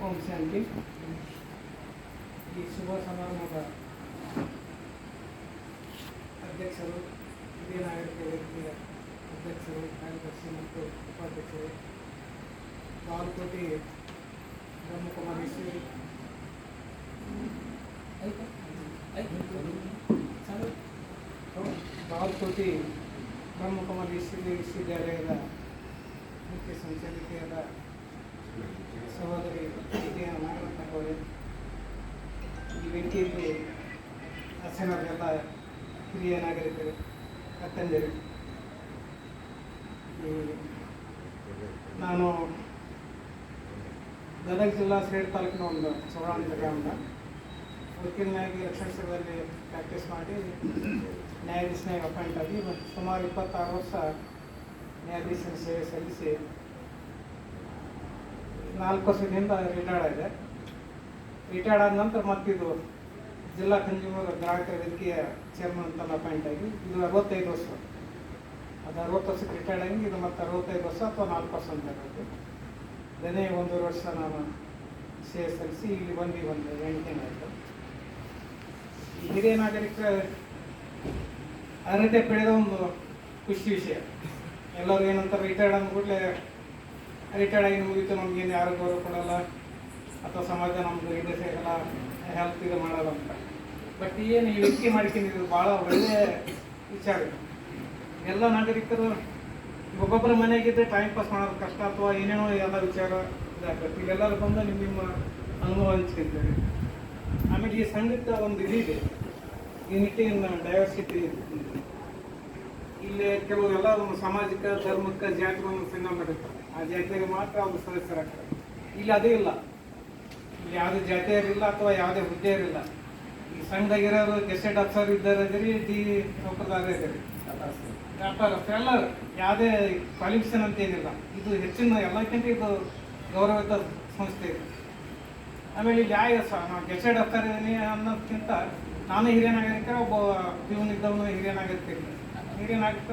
ಓಂ ಶಾಂತಿ ಈ ಶುಭ ಸಮಾರಂಭದ ಅಧ್ಯಕ್ಷರು ಹಿರಿಯ ನಾಗರಿಕ ವೇದಿಕೆಯ ಅಧ್ಯಕ್ಷರು ಕಾರ್ಯದರ್ಶಿ ಮತ್ತು ಉಪಾಧ್ಯಕ್ಷರು ಬಾಲ್ಕೋಟಿ ಬ್ರಹ್ಮಕುಮಾರೇಶ್ವರಿ ಆಯ್ತಾ? ಆಯ್ತು. ಹೌದು. ಬಾಲ್ಕೋಟಿ ಬ್ರಹ್ಮಕುಮಾರೇಶ್ವರಿ ವಿಶ್ವವಿದ್ಯಾಲಯದ ಮುಖ್ಯ ಸಂಚಾಲಕಿಯಾದ ಸಹೋದರಿ ವಿಜಯ ನಾಗರತ್ನ ಅವರೇ ಈ ವೇದಿಕೆಯಲ್ಲಿ ಹಾಸನದ ಹಿರಿಯ ನಾಗರಿಕರು ಅಕ್ಕಂದಿರು ನಾನು ಗದಗ ಜಿಲ್ಲಾ ಸೇಡ್ ತಾಲೂಕಿನ ಒಂದು ಸೌರಾಂಧ್ರ ಗ್ರಾಮದ ವಕೀಲನಾಗಿ ರಕ್ಷಣಾ ಸೇವೆಯಲ್ಲಿ ಪ್ರಾಕ್ಟೀಸ್ ಮಾಡಿ ನ್ಯಾಯಾಧೀಶನಾಗಿ ಅಪಾಯಿಂಟ್ ಆಗಿ ಮತ್ತು ಸುಮಾರು ಇಪ್ಪತ್ತಾರು ವರ್ಷ ನ್ಯಾಯಾಧೀಶನ ಸೇವೆ ಸಲ್ಲಿಸಿ ನಾಲ್ಕು ವರ್ಷದಿಂದ ರಿಟೈರ್ಡ್ ಆಗಿದೆ. ರಿಟೈರ್ಡ್ ಆದ ನಂತರ ಮತ್ತಿದು ಜಿಲ್ಲಾ ಕನ್ಸ್ಯೂಮರ್ ಗ್ರಾಹಕ ವೇದಿಕೆಯ ಚೇರ್ಮನ್ ಅಂತ ಅಪಾಯಿಂಟ್ ಆಗಿ ಇದು ಅರವತ್ತೈದು ವರ್ಷ. ಅದು ಅರವತ್ತು ವರ್ಷಕ್ಕೆ ರಿಟೈರ್ಡ್ ಆಗಿ ಇದು ಮತ್ತೆ ಅರವತ್ತೈದು ವರ್ಷ ಅಥವಾ ನಾಲ್ಕು ವರ್ಷ ಅಂತ ಇರುತ್ತೆ ಅದೇ ಒಂದೂವರೆ ವರ್ಷ ನಾನು ಸಲ್ಲಿಸಿ ಇಲ್ಲಿ ಬಂದು ಒಂದು ಎಂಟು ಆಯಿತು. ಹಿರಿಯ ನಾಗರಿಕರ ಅರ್ಹತೆ ಪಡೆದ ಒಂದು ಖುಷಿ ವಿಷಯ. ಎಲ್ಲರೂ ಏನಂತಾರೆ ರಿಟೈರ್ಡ್ ಅಂದ ಕೂಡಲೇ ರಿಟೈರ್ಡ್ ಆಗಿ ಮುಗಿತು ನಮ್ಗೇನು ಯಾರು ಗೌರವ ಕೊಡಲ್ಲ, ಅಥವಾ ಸಮಾಜ ನಮ್ಗೆ ಇದು ಸಿಗಲ್ಲ ಹೆಲ್ತ್ ಇದು ಮಾಡಲ್ಲ ಅಂತ. ಬಟ್ ಏನು ಈ ವ್ಯಕ್ತಿ ಇದು ಭಾಳ ಒಳ್ಳೆಯ ವಿಚಾರ. ಎಲ್ಲ ನಾಗರಿಕರು ಒಬ್ಬೊಬ್ಬರ ಮನೆಗಿದ್ರೆ ಟೈಮ್ ಪಾಸ್ ಮಾಡೋದು ಕಷ್ಟ ಅಥವಾ ಏನೇನೋ ಎಲ್ಲ ವಿಚಾರ ಇದಾಗ್ತದೆ. ಇಲ್ಲೆಲ್ಲರೂ ಬಂದು ನಿಮ್ಮ ನಿಮ್ಮ ಅನುಭವ ಹಂಚ್ಕೊಂತೀರಿ. ಆಮೇಲೆ ಈ ಸಂಗೀತ ಒಂದು ಇದಿದೆ ಯುನಿಟಿ ಇನ್ ಡೈವರ್ಸಿಟಿ ಇಲ್ಲಿ ಕೆಲವರೆಲ್ಲ ಒಂದು ಸಾಮಾಜಿಕ, ಧರ್ಮಕ್ಕೆ ಜಾತಿಗಳನ್ನು ಸಂಘ ಮಾಡಿರ್ತಾರೆ. ಆ ಜಾತಿಗೆ ಮಾತ್ರ ಒಂದು ಸದಸ್ಯರಾಗ್ತಾರೆ ಇಲ್ಲಿ ಅದೇ ಇಲ್ಲ. ಇಲ್ಲಿ ಯಾವುದೇ ಜಾತಿಯರಿಲ್ಲ ಅಥವಾ ಯಾವುದೇ ಹುದ್ದೆಯರಿಲ್ಲ ಈ ಸಂಘದಾಗಿರೋರು ಗೆಸ್ಟೆಡ್ ಅಫ್ಸರ್ ಇದ್ದಾರೆ ಡಿ ನೌಕರದಾಗ ಇದ್ದೀರಿ. ಎಲ್ಲರೂ, ಯಾವುದೇ ಕ್ವಾಲಿಫಿಕೇಶನ್ ಅಂತ ಏನಿಲ್ಲ. ಇದು ಹೆಚ್ಚಿನ ಎಲ್ಲಕ್ಕಿಂತ ಇದು ಗೌರವಿತ ಸಂಸ್ಥೆ ಇದೆ. ಆಮೇಲೆ ಇಲ್ಲಿ ಯಾವ ಸಹ ನಾವು ಗೆಸ್ಟೆಡ್ ಅಫ್ಸರ್ ಇದ್ದೀನಿ ಅನ್ನೋದಕ್ಕಿಂತ ನಾನು ಹಿರಿಯ ನಾಗರಿಕ ಒಬ್ಬ ಜೀವನ ಇದ್ದವನು ಹಿರಿಯ ನಾಗರಿಕ ಹಿರಿಯ ನಾಗರಿಕ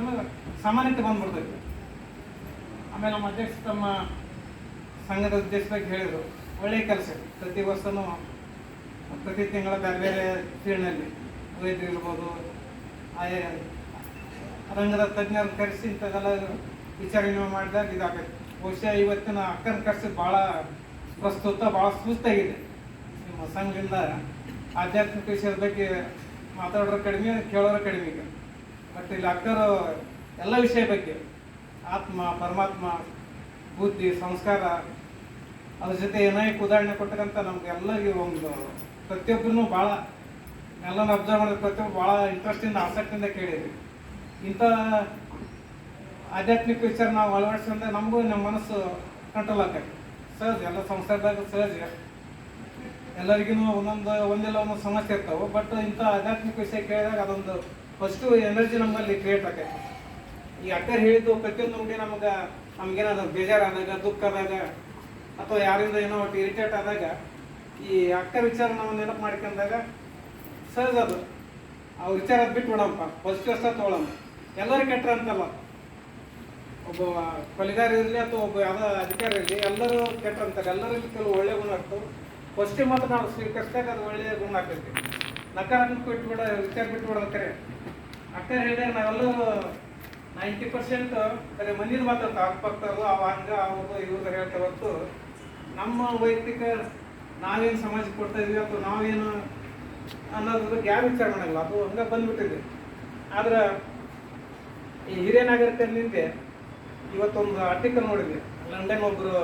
ಸಾಮಾನ್ಯತೆ ಬಂದ್ಬಿಡ್ತೈತೆ ಆಮೇಲೆ ನಮ್ಮ ಅಧ್ಯಕ್ಷ ತಮ್ಮ ಸಂಘದ ಅಧ್ಯಕ್ಷರಾಗಿ ಹೇಳಿದರು ಒಳ್ಳೆಯ ಕೆಲಸ ಪ್ರತಿ ವರ್ಷನೂ, ಪ್ರತಿ ತಿಂಗಳ ಬೇರೆ ಬೇರೆ ಫೀಲ್ಡ್ನಲ್ಲಿ ವೈದ್ಯರು ಇರ್ಬೋದು, ಆಯಾ ರಂಗದ ತಜ್ಞರನ್ನು ಕರೆಸಿ ಇಂಥದ್ದೆಲ್ಲ ವಿಚಾರ ವಿನಿಮಯ ಮಾಡಿದಾಗ ಇದಾಗುತ್ತೆ. ಬಹುಶಃ ಇವತ್ತಿನ ಅಕ್ಕನ ಕರೆಸಿ ಭಾಳ ಪ್ರಸ್ತುತ, ಭಾಳ ಸುಸ್ತಾಗಿದೆ. ನಿಮ್ಮ ಸಂಘದಿಂದ ಆಧ್ಯಾತ್ಮಿಕ ವಿಷಯದ ಬಗ್ಗೆ ಮಾತಾಡೋರು ಕಡಿಮೆ, ಕೇಳೋರು ಕಡಿಮೆ ಬಟ್ ಇಲ್ಲಿ ಅಕ್ಕರು ಎಲ್ಲ ವಿಷಯ ಬಗ್ಗೆ ಆತ್ಮ, ಪರಮಾತ್ಮ, ಬುದ್ಧಿ, ಸಂಸ್ಕಾರ, ಅದ್ರ ಜೊತೆ ಏನಾಯ್ತು ಉದಾಹರಣೆ ಕೊಟ್ಟಕ್ಕಂತ ನಮ್ಗೆ ಎಲ್ಲರಿಗೂ ಒಂದು ಪ್ರತಿಯೊಬ್ಬರೂ ಭಾಳ ಎಲ್ಲನ ಅಬ್ಸರ್ವ್ ಮಾಡಿದ ಪ್ರತಿಯೊಬ್ಬರು ಭಾಳ ಇಂಟ್ರೆಸ್ಟಿಂದ, ಆಸಕ್ತಿಯಿಂದ ಕೇಳಿದ್ವಿ. ಇಂಥ ಆಧ್ಯಾತ್ಮಿಕ ವಿಚಾರ ನಾವು ಅಳವಡಿಸಿದ್ರೆ ನಮಗೂ ನಮ್ಮ ಮನಸ್ಸು ಕಂಟ್ರೋಲ್ ಆಕೈತಿ ಸಹಜ, ಎಲ್ಲ ಸಂಸಾರದಾಗ ಸಹಜ. ಎಲ್ಲರಿಗೂ ಒಂದೊಂದು, ಒಂದಿಲ್ಲ ಒಂದೊಂದು ಸಮಸ್ಯೆ ಇರ್ತಾವೆ. ಬಟ್ ಇಂಥ ಆಧ್ಯಾತ್ಮಿಕ ವಿಷಯ ಕೇಳಿದಾಗ ಅದೊಂದು ಫಸ್ಟು ಎನರ್ಜಿ ನಮ್ಮಲ್ಲಿ ಕ್ರಿಯೇಟ್ ಆಕೈತಿ ಈ ಅಕ್ಕರ್ ಹೇಳಿದ್ದು ಪ್ರತಿಯೊಂದು ನಮಗೆ ನಮಗೆ ನಮಗೇನಾದ್ರು ಬೇಜಾರಾದಾಗ ದುಃಖ ಆದಾಗ ಅಥವಾ ಯಾರಿಂದ ಏನೋ ಒಟ್ಟು ಇರಿಟೇಟ್ ಆದಾಗ, ಈ ಅಕ್ಕರ ವಿಚಾರ ನಾವು ನೆನಪು ಮಾಡ್ಕೊಂಡಾಗ ಸಹಜ ಅದು. ಆ ವಿಚಾರ ಬಿಟ್ಟು ಬಿಡಪ್ಪ. ಫಸ್ಟ್ ವರ್ಷ ತೊಗೊಳಮ್ಮ ಎಲ್ಲರೂ ಕೆಟ್ಟರೆ ಅಂತಲ್ಲ. ಒಬ್ಬ ಕೊಲೆಗಾರ ಇರಲಿ ಅಥವಾ ಒಬ್ಬ ಯಾವುದೋ ಅಧಿಕಾರಿ ಇರಲಿ, ಎಲ್ಲರೂ ಕೆಟ್ಟ ಅಂತಾರೆ. ಎಲ್ಲರಲ್ಲಿ ಕೆಲವು ಒಳ್ಳೆ ಗುಣ ಆಗ್ತವೆ. ಪಾಸಿಟಿವ್ ಮಾತ್ರ ನಾವು ಸ್ವೀಕರಿಸಿದಾಗ ಅದು ಒಳ್ಳೆಯ ಗುಣ ಆಗ್ತೈತಿ. ನಕಾರಾತ್ಮಕ ಬಿಟ್ಬಿಡ ವಿಚಾರ ಬಿಟ್ಟು ಕರೆ ಅಕ್ಕರ್ ಹೇಳಿದಾಗ ನಾವೆಲ್ಲರೂ ನೈಂಟಿ ಪರ್ಸೆಂಟ್ ಕರೆ ಮಂದಿನ ಮಾತ್ರ ಅಕ್ಕಪಕ್ಕದವ್ರು ಅವ ಹಂಗ ಅವರು ಇವ್ರು ಹೇಳ್ತಾ ಹೊತ್ತು ನಮ್ಮ ವೈಯಕ್ತಿಕ ನಾವೇನು ಸಮಾಜಕ್ಕೆ ಕೊಡ್ತಾ ಇದೀವಿ ಅಥವಾ ನಾವೇನು ಅನ್ನೋದ್ರ ಯಾರು ವಿಚಾರ ಮಾಡಲ್ಲ ಅದು ಹಂಗ ಬಂದ್ಬಿಟ್ಟಿದೆ. ಆದ್ರೆ ಈ ಹಿರಿಯ ನಾಗರಿಕರಿಂದ ಇವತ್ತೊಂದು ಆರ್ಟಿಕಲ್ ನೋಡಿದ್ವಿ. ಲಂಡನ್ ಒಬ್ಬರು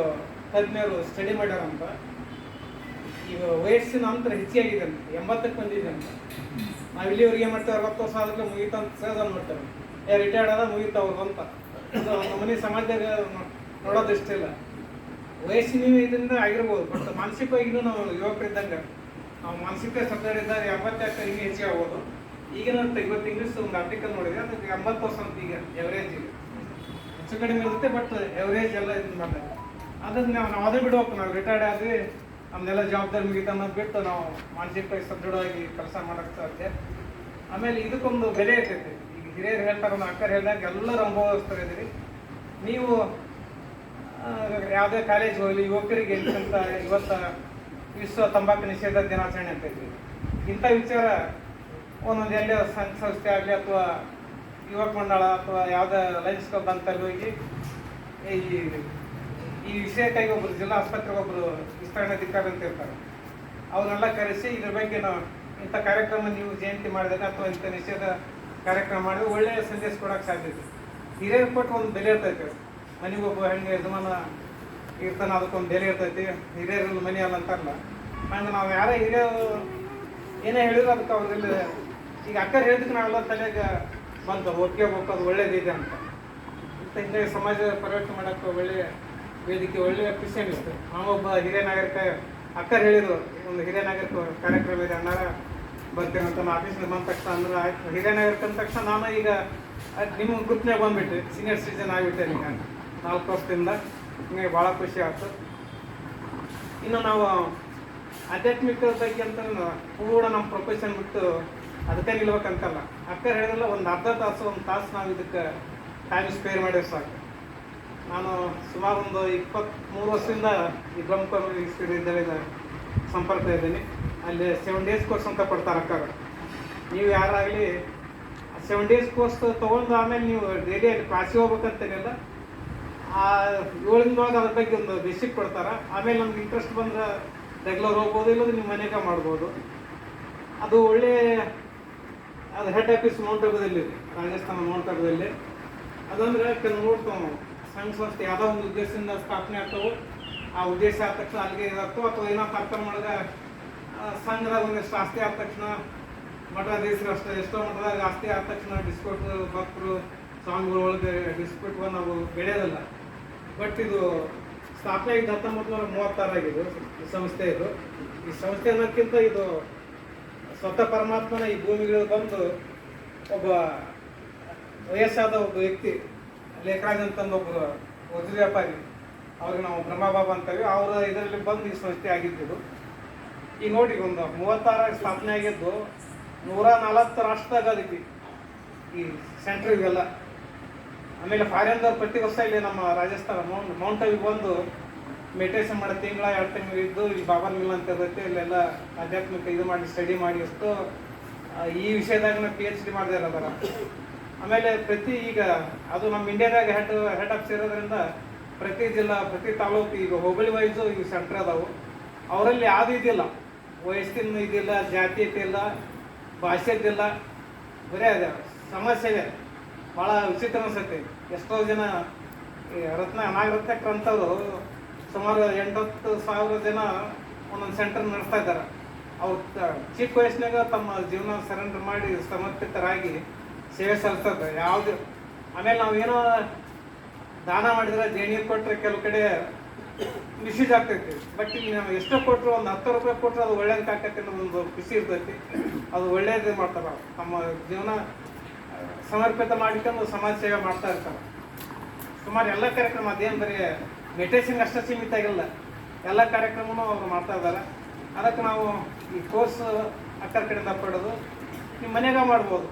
ತಜ್ಞರು ಸ್ಟಡಿ ಮಾಡ್ಯಾರಂತ. ಈಗ ವಯಸ್ಸಿನ ಅಂತರ ಹೆಚ್ಚಾಗಿದೆ ಅಂತ, ಎಂಬತ್ತಕ್ಕೆ ಬಂದಿದೆ ಅಂತ. ನಾವು ಇಲ್ಲಿವರೆಗೆ ಏನು ಮಾಡ್ತೇವೆ? ಅರವತ್ತು ವರ್ಷ ಆದ್ರೆ ಮುಗಿತಂತ ಅಂತ ಮಾಡ್ತಾರೆ ಏ ರಿಟೈರ್ಡ್ ಆದ ಮುಗೀತ ಅಂತ ನಮ್ಮ ಮನೆ ಸಮಾಜದಾಗ ನೋ- ನೋಡೋದು ಇಷ್ಟಿಲ್ಲ ವಯಸ್ಸಿನ ಇದರಿಂದ ಆಗಿರ್ಬೋದು ಬಟ್ ಮಾನಸಿಕವಾಗಿನೂ ನಾವು ಯುವಕರಿದ್ದಂಗೆ. ನಾವು ಮಾನಸಿಕ ಸದೃಢಿದ್ದಾಗ ಎಂಬತ್ತೆಂಟು ಹಿಂಗೆ ಹೆಚ್ಚಿಗೆ ಆಗ್ಬೋದು. ಈಗಿನ ಇವತ್ತು ಇಂಗ್ಲೀಷ್ ಒಂದು ಆರ್ಟಿಕಲ್ ನೋಡಿದ್ರೆ ಅದಕ್ಕೆ ಎಂಬತ್ತು ಪರ್ಸೆಂಟ್ ಈಗ ಎವರೇಜ್ ಈಗ. ಹೆಚ್ಚು ಕಡಿಮೆ ಇರುತ್ತೆ ಬಟ್ ಎವರೇಜ್ ಎಲ್ಲ ಇದು ಮಾಡ್ತಾರೆ ಅದನ್ನ ನಾವು ನಾವು ಅದೇ ಬಿಡ್ಬೇಕು, ನಾವು ರಿಟೈರ್ಡ್ ಆದ್ವಿ, ನಮ್ದೆಲ್ಲ ಜವಾಬ್ದಾರಿ ಮುಗಿತ ಅನ್ನೋದು ಬಿಟ್ಟು ನಾವು ಮಾನಸಿಕವಾಗಿ ಸದೃಢವಾಗಿ ಕೆಲಸ ಮಾಡೋಕ್ಕೆ ಸಾಧ್ಯ. ಆಮೇಲೆ ಇದಕ್ಕೊಂದು ಬೆಲೆ ಇರ್ತೈತಿ. ಈಗ ಹಿರಿಯರು ಹೇಳ್ತಾರೆ ಒಂದು ಅಕ್ಕರು ಹೇಳಿದಾಗ ಎಲ್ಲರೂ ಅನುಭವಿಸ್ತಾ ಇದ್ದೀರಿ ನೀವು ಯಾವುದೇ ಕಾಲೇಜ್ ಹೋಗಲಿ, ಯುವಕರಿಗೆ ಅಂತ ಇವತ್ತು ವಿಶ್ವ ತಂಬಾಕು ನಿಷೇಧ ದಿನಾಚರಣೆ ಅಂತ ಇದ್ವಿ. ಇಂಥ ವಿಚಾರ ಒಂದೊಂದು ಎಲ್ಲ ಸಂಘ ಸಂಸ್ಥೆ ಆಗಲಿ ಅಥವಾ ಯುವಕ ಮಂಡಳ ಅಥವಾ ಯಾವುದೇ ಲೈನ್ಸ್ ಕ್ಲಬ್ ಅಂತಲ್ಲಿ ಹೋಗಿ ಈ ಈ ವಿಷಯಕ್ಕಾಗಿ ಒಬ್ಬರು ಜಿಲ್ಲಾ ಆಸ್ಪತ್ರೆಗೆ ಒಬ್ಬರು ವಿಸ್ತರಣಾಧಿಕಾರಿ ಅಂತ ಇರ್ತಾರೆ. ಅವರೆಲ್ಲ ಕರೆಸಿ ಇದ್ರ ಬಗ್ಗೆ ನಾವು ಇಂಥ ಕಾರ್ಯಕ್ರಮ ನೀವು ಜಯಂತಿ ಮಾಡಿದಾಗ ಅಥವಾ ಇಂಥ ನಿಷೇಧ ಕಾರ್ಯಕ್ರಮ ಮಾಡಿ ಒಳ್ಳೆಯ ಸಂದೇಶ ಕೊಡೋಕೆ ಇದೆ. ಹಿರಿಯರು ಕೊಟ್ಟು ಒಂದು ಬೆಲೆ ಇರ್ತೈತೆ. ಮನೆಗೊಬ್ಬ ಹೆಂಗೆ ಯಜಮಾನ ಇರ್ತಾನೆ ಅದಕ್ಕೊಂದು ಬೆಲೆ ಇರ್ತೈತಿ. ಹಿರಿಯರಲ್ಲಿ ಮನೆ ಅಲ್ಲ ಅಂತಾರಲ್ಲ ಹಂಗೆ ನಾವು ಯಾರೇ ಹಿರಿಯರು ಏನೇ ಹೇಳಿದ್ರು ಅದಕ್ಕೆ ಅವ್ರಲ್ಲಿ ಈಗ ಅಕ್ಕರ್ ಹೇಳಿದಕ್ಕೆ ನಾವೆಲ್ಲ ತಲೆಗೆ ಬಂತು. ಒಪ್ಪಿಗೆ ಅದು ಒಳ್ಳೇದಿದೆ ಅಂತ. ಇಂಥ ಹಿಂದೆ ಸಮಾಜ ಪರಿವರ್ತನೆ ಮಾಡೋಕ್ಕೆ ಒಳ್ಳೆಯ ವೇದಿಕೆ ಒಳ್ಳೆಯ ಖುಷಿ ಅನ್ನಿಸ್ತು. ನಾವೊಬ್ಬ ಹಿರಿಯ ನಾಗರಿಕ, ಅಕ್ಕರು ಹೇಳಿದ್ರು, ಒಂದು ಹಿರಿಯ ನಾಗರಿಕ ಕಾರ್ಯಕ್ರಮ ಇದೆ ಅಣ್ಣಾರ ಬರ್ತೇನೆ ಅಂತ ನಾನು ಬಂದ ತಕ್ಷಣ ಅಂದ್ರೆ ಆಯ್ತು. ಹಿರಿಯ ನಾಗರಿಕ ತಕ್ಷಣ ನಾನು ಈಗ ನಿಮಗೆ ಗ್ರೂಪ್ನಾಗ ಬಂದ್ಬಿಟ್ಟೆ ಸೀನಿಯರ್ ಸಿಟಿಜನ್ ಆಗಿಬಿಟ್ಟೆ ಈಗ. ನಾಲ್ಕು ವರ್ಷದಿಂದ ನಿಮಗೆ ಭಾಳ ಖುಷಿ ಆಯ್ತು. ಇನ್ನು ನಾವು ಆಧ್ಯಾತ್ಮಿಕ ಬಗ್ಗೆ ಅಂತ ಪೂರ್ಣ ನಮ್ಮ ಪ್ರೊಫೆಷನ್ ಬಿಟ್ಟು ಅದಕ್ಕೆ ನಿಲ್ಬೇಕಂತಲ್ಲ. ಅಕ್ಕ ಹೇಳಿದ್ರಲ್ಲ, ಒಂದು ಅರ್ಧ ತಾಸು, ಒಂದು ತಾಸು ನಾವು ಇದಕ್ಕೆ ಟೈಮ್ ಸ್ಪೇರ್ ಮಾಡಿದ್ರೆ ಸಾಕು. ನಾನು ಸುಮಾರು ಒಂದು ಇಪ್ಪತ್ತ್ಮೂರು ವರ್ಷದಿಂದ ಈ ಬ್ರಹ್ಮಪುರ ಸಂಪರ್ಕ ಇದ್ದೀನಿ. ಅಲ್ಲಿ ಸೆವೆನ್ ಡೇಸ್ ಕೋರ್ಸ್ ಅಂತ ಕೊಡ್ತಾರೆ ನೀವು ಯಾರಾಗಲಿ ಸೆವೆನ್ ಡೇಸ್ ಕೋರ್ಸ್ ತೊಗೊಂಡು ಆಮೇಲೆ ನೀವು ಡೈಲಿ ಅಲ್ಲಿ ಕ್ಲಾಸಿಗೆ ಹೋಗ್ಬೇಕಂತೇನಿಲ್ಲ, ಆ ಏಳು ದಿನದೊಳಗೆ ಅದ್ರ ಬಗ್ಗೆ ಒಂದು ಬೇಸಿಕ್ ಕೊಡ್ತಾರೆ. ಆಮೇಲೆ ನಮ್ಗೆ ಇಂಟ್ರೆಸ್ಟ್ ಬಂದ್ರೆ ರೆಗ್ಯುಲರ್ ಹೋಗ್ಬೋದು, ಇಲ್ಲದ್ರೆ ನೀವು ಮನೆಗೆ ಮಾಡ್ಬೋದು. ಅದು ಒಳ್ಳೆ, ಅದು ಹೆಡ್ ಆಫೀಸ್ ಮೌಂಟ್ ಆಗೋದಲ್ಲಿ ರಾಜಸ್ಥಾನ ಮೌಂಟ್ ಆಗೋದಲ್ಲಿ ಅದಂದ್ರೆ ಕೆಲವು ನೋಡ್ತಾವೆ ನಾವು. ಸಂಘ ಸಂಸ್ಥೆ ಯಾವುದೋ ಒಂದು ಉದ್ದೇಶದಿಂದ ಸ್ಥಾಪನೆ ಆಗ್ತಾವೆ, ಆ ಉದ್ದೇಶ ಆದ ತಕ್ಷಣ ಅಲ್ಲಿಗೆ ಇದಾಗ್ತವೆ, ಅಥವಾ ಏನೋ ಕಾರ್ಯಕ್ರಮ ಮಾಡಿದ್ರೆ ಸಂಘದಾಗ ಒಂದಿಷ್ಟು ಆಸ್ತಿ ಆದ ತಕ್ಷಣ ಮಠಾಧೀಶರು ಅಷ್ಟೇ, ಎಷ್ಟೋ ಮಠದಾಗ ಆಸ್ತಿ ಆದ ತಕ್ಷಣ ಡಿಸ್ಪ್ಯೂಟ್ ಭಕ್ತರು ಸ್ವಾಮಿಗಳ ಒಳಗೆ ಬಂದು ನಾವು ಬೆಳೆಯೋದಿಲ್ಲ. ಬಟ್ ಇದು ಸ್ಥಾಪನೆ ಆಗಿದ್ದು ಹತ್ತೊಂಬತ್ತು ನೂರ ಮೂವತ್ತಾರಾಗಿದ್ದು ಈ ಸಂಸ್ಥೆ ಇದು. ಈ ಸಂಸ್ಥೆ ಅನ್ನೋಕ್ಕಿಂತ ಇದು ಸ್ವತಃ ಪರಮಾತ್ಮನ ಈ ಭೂಮಿಗೆ ಬಂದು ಒಬ್ಬ ವಯಸ್ಸಾದ ಒಬ್ಬ ವ್ಯಕ್ತಿ ಲೇಖರಾಜ್ ಒಬ್ಬ ಒಬ್ಬರು ವಜ್ರ ವ್ಯಾಪಾರಿ. ಅವ್ರಿಗೆ ನಾವು ಬ್ರಹ್ಮಬಾಬ ಅಂತೀವಿ ಅವರ ಇದರಲ್ಲಿ ಬಂದು ಈ ಸಂಸ್ಥೆ ಆಗಿದ್ದು. ಈಗ ನೋಡಿ ಒಂದು ಮೂವತ್ತಾರ ಸ್ಥಾಪನೆ ಆಗಿದ್ದು ನೂರ ನಲವತ್ತು ರಾಷ್ಟ್ರದಾಗ ಅದಕ್ಕೆ ಈ ಸೆಂಟ್ರ್ ಇವೆಲ್ಲ ಆಮೇಲೆ ಫಾರಿನ್ದವ್ರು ಪ್ರತಿ ವರ್ಷ ಇಲ್ಲಿ ನಮ್ಮ ರಾಜಸ್ಥಾನ ಮೌಂಟ್ ಮೌಂಟ್ ಅಲ್ಲಿ ಬಂದು ಮೆಡಿಟೇಷನ್ ಮಾಡೋ ತಿಂಗಳ ಎರಡು ತಿಂಗಳು ಇದ್ದು ಇಲ್ಲಿ ಬಾಬಾ ಮಿಲ್ ಅಂತ ಇರುತ್ತೆ ಇಲ್ಲೆಲ್ಲ ಆಧ್ಯಾತ್ಮಿಕ ಇದು ಮಾಡಿ ಸ್ಟಡಿ ಮಾಡಿ ಎಷ್ಟು ಈ ವಿಷಯದಾಗ ಪಿ ಎಚ್ ಡಿ ಮಾಡಿದಾರೆ ಅದರ ಆಮೇಲೆ ಪ್ರತಿ ಈಗ ಅದು ನಮ್ಮ ಇಂಡಿಯಾದಾಗ ಹೆಡ್ ಹೆಡ್ ಆಫ್ ಇರೋದ್ರಿಂದ ಪ್ರತಿ ಜಿಲ್ಲಾ, ಪ್ರತಿ ತಾಲೂಕು ಈಗ ಹೋಬಳಿ ವೈಸು ಈಗ ಸೆಂಟ್ರ್ ಅದಾವು. ಅವರಲ್ಲಿ ಯಾವ್ದು ಇದಿಲ್ಲ. ವಯಸ್ಸಿನ ಇದಿಲ್ಲ ಇಲ್ಲ ಭಾಷೆದಿಲ್ಲ ಬರೀ ಸಮಸ್ಯೆ ಭಾಳ ವಿಚಿತ್ರ ಅನಿಸುತ್ತೆ. ಎಷ್ಟೋ ಜನ ರತ್ನ ನಾಗರತ್ನಕ್ರ ಅಂತವ್ರು ಸುಮಾರು ಎಂಟತ್ತು ಸಾವಿರ ಜನ ಒಂದೊಂದು ಸೆಂಟರ್ ನಡೆಸ್ತಾ ಇದ್ದಾರೆ. ಅವ್ರು ಚಿಕ್ಕ ವಯಸ್ಸಿನಾಗ ತಮ್ಮ ಜೀವನ ಸರೆಂಡರ್ ಮಾಡಿ ಸಮರ್ಪಿತರಾಗಿ ಸೇವೆ ಸಲ್ಲಿಸ್ತದೆ ಯಾವುದು ಆಮೇಲೆ ನಾವೇನೋ ದಾನ ಮಾಡಿದ್ರೆ ಜೇಣಿ ಕೊಟ್ಟರೆ ಕೆಲವು ಕಡೆ ಮಿಸ್ಯೂಸ್ ಆಗ್ತೈತಿ. ಬಟ್ ಇಲ್ಲಿ ನಾವು ಎಷ್ಟೋ ಕೊಟ್ಟರು ಒಂದು ಹತ್ತು ರೂಪಾಯಿ ಕೊಟ್ಟರು ಅದು ಒಳ್ಳೇದಕ್ಕೆ ಆಕೈತಿ ಅನ್ನೋ ಒಂದು ಖುಷಿ ಇರ್ತೈತಿ. ಅದು ಒಳ್ಳೇದು ಮಾಡ್ತಾರೆ. ನಮ್ಮ ಜೀವನ ಸಮರ್ಪಿತ ಮಾಡಿಕೊಂಡು ಸಮಾಜ ಸೇವೆ ಮಾಡ್ತಾ ಇರ್ತಾರೆ. ಸುಮಾರು ಎಲ್ಲ ಕಾರ್ಯಕ್ರಮ ಅದೇನು ಬರೀ ಮೆಡಿಟೇಷನ್ ಅಷ್ಟೇ ಸೀಮಿತ ಆಗಿಲ್ಲ. ಎಲ್ಲ ಕಾರ್ಯಕ್ರಮನೂ ಅವರು ಮಾಡ್ತಾ ಇದ್ದಾರೆ. ಅದಕ್ಕೆ ನಾವು ಈ ಕೋರ್ಸ್ ಅಕ್ಕರ ಕಡೆಯಿಂದ ಪಡೆದು ನಿಮ್ಮ ಮನೆಯಾಗ ಮಾಡ್ಬೋದು.